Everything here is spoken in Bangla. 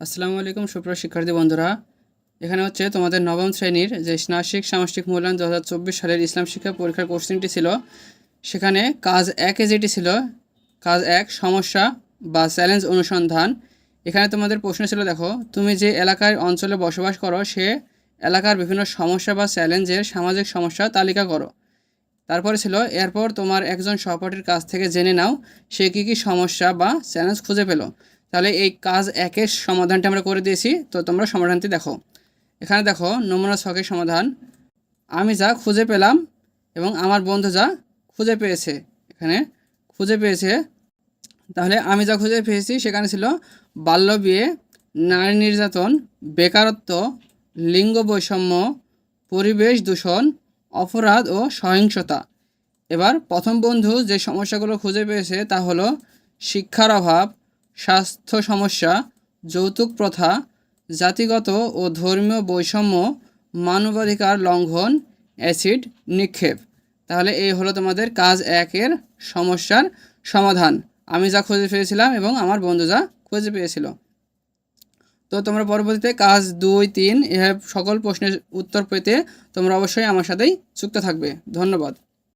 আসসালামু আলাইকুম, সুপ্রিয় শিক্ষার্থী বন্ধুরা। এখানে হচ্ছে তোমাদের নবম শ্রেণির যে স্নাসিক সামষ্টিক মূল্যায়ন দু হাজার চব্বিশ সালের ইসলাম শিক্ষা পরীক্ষার কোশ্চেনটি ছিল। সেখানে কাজ একে যেটি ছিল, কাজ এক, সমস্যা বা চ্যালেঞ্জ অনুসন্ধান। এখানে তোমাদের প্রশ্ন ছিল, দেখো, তুমি যে এলাকায় অঞ্চলে বসবাস করো, সে এলাকার বিভিন্ন সমস্যা বা চ্যালেঞ্জের সামাজিক সমস্যা তালিকা করো। তারপরে ছিল, এরপর তোমার একজন সহপাঠীর কাছ থেকে জেনে নাও, সে কী কী সমস্যা বা চ্যালেঞ্জ খুঁজে পেল। তাহলে এই কাজ একের সমাধানটা আমরা করে দিয়েছি, তো তোমরা সমাধানটি দেখো। এখানে দেখো, নমুনা ছকের সমাধান। আমি যা খুঁজে পেলাম এবং আমার বন্ধু যা খুঁজে পেয়েছে, এখানে খুঁজে পেয়েছে। তাহলে আমি যা খুঁজে পেয়েছি সেখানে ছিল বাল্য বিয়ে, নারী নির্যাতন, বেকারত্ব, লিঙ্গ বৈষম্য, পরিবেশ দূষণ, অপরাধ ও সহিংসতা। এবার প্রথম বন্ধু যে সমস্যাগুলো খুঁজে পেয়েছে তা হলো শিক্ষার অভাব স্বাস্থ্য সমস্যা, যৌতুক প্রথা, জাতিগত ও ধর্মীয় বৈষম্য, মানবাধিকার লঙ্ঘন, অ্যাসিড নিক্ষেপ। তাহলে এই হলো তোমাদের কাজ একের সমস্যার সমাধান। আমি যা খুঁজে পেয়েছিলাম এবং আমার বন্ধু যা খুঁজে পেয়েছিল। তো তোমরা পরবর্তীতে কাজ দুই, তিন এভাবে সকল প্রশ্নের উত্তর পেতে তোমরা অবশ্যই আমার সাথেই যুক্ত থাকবে। ধন্যবাদ।